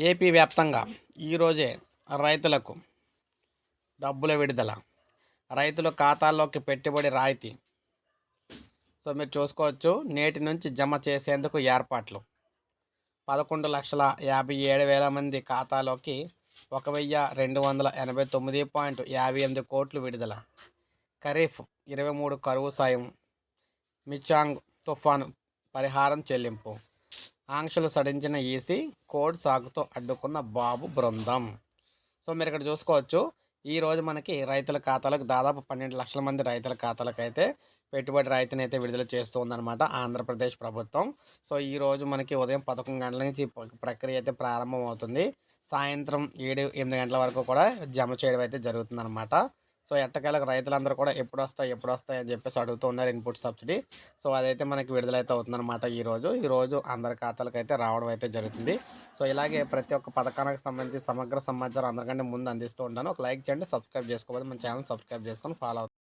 AP వ్యాప్తంగా ఈరోజే రైతులకు డబ్బుల విడుదల. రైతుల ఖాతాల్లోకి పెట్టుబడి రాయితీ. సో మీరు చూసుకోవచ్చు నేటి నుంచి జమ చేసేందుకు ఏర్పాట్లు. పదకొండు లక్షల యాభై ఏడు వేల మంది ఖాతాలోకి ఒక వెయ్యి రెండు వందల ఎనభై తొమ్మిది పాయింట్ యాభై ఎనిమిది కోట్లు విడుదల. ఖరీఫ్ ఇరవై మూడు కరువు సాయం మిచాంగ్ తుఫాను పరిహారం చెల్లింపు. ఆంక్షలు సడించిన ఈసీ కోడ్ సాగుతో అడ్డుకున్న బాబు బృందం. సో మీరు ఇక్కడ చూసుకోవచ్చు ఈరోజు మనకి రైతుల ఖాతాలకు దాదాపు పన్నెండు లక్షల మంది రైతుల ఖాతాలకు అయితే పెట్టుబడి రాయితీని అయితే విడుదల చేస్తూ ఉందన్నమాట ఆంధ్రప్రదేశ్ ప్రభుత్వం. సో ఈ రోజు మనకి ఉదయం పదకొండు గంటల నుంచి ప్రక్రియ అయితే ప్రారంభమవుతుంది. సాయంత్రం ఏడు ఎనిమిది గంటల వరకు కూడా జమ చేయడం అయితే జరుగుతుందన్నమాట. సో ఎట్టకేలకు రైతులందరూ కూడా ఎప్పుడు వస్తాయి ఎప్పుడు వస్తాయి అని చెప్పేసి అడుగుతూ ఉన్నారు ఇన్పుట్ సబ్సిడీ. సో అదైతే మనకి విడుదలైతే అవుతుందన్నమాట ఈరోజు ఈరోజు ఈ రోజు అందరి ఖాతాలకు అయితే రావడం అయితే జరుగుతుంది. సో ఇలాగే ప్రతి ఒక్క పథకానికి సంబంధించి సమగ్ర సమాచారం అందరికంటే ముందు అందిస్తూ ఉంటాను. ఒక లైక్ చేయండి సబ్స్క్రైబ్ చేసుకోవాలి. మన ఛానల్ సబ్స్క్రైబ్ చేసుకొని ఫాలో అవుతుంది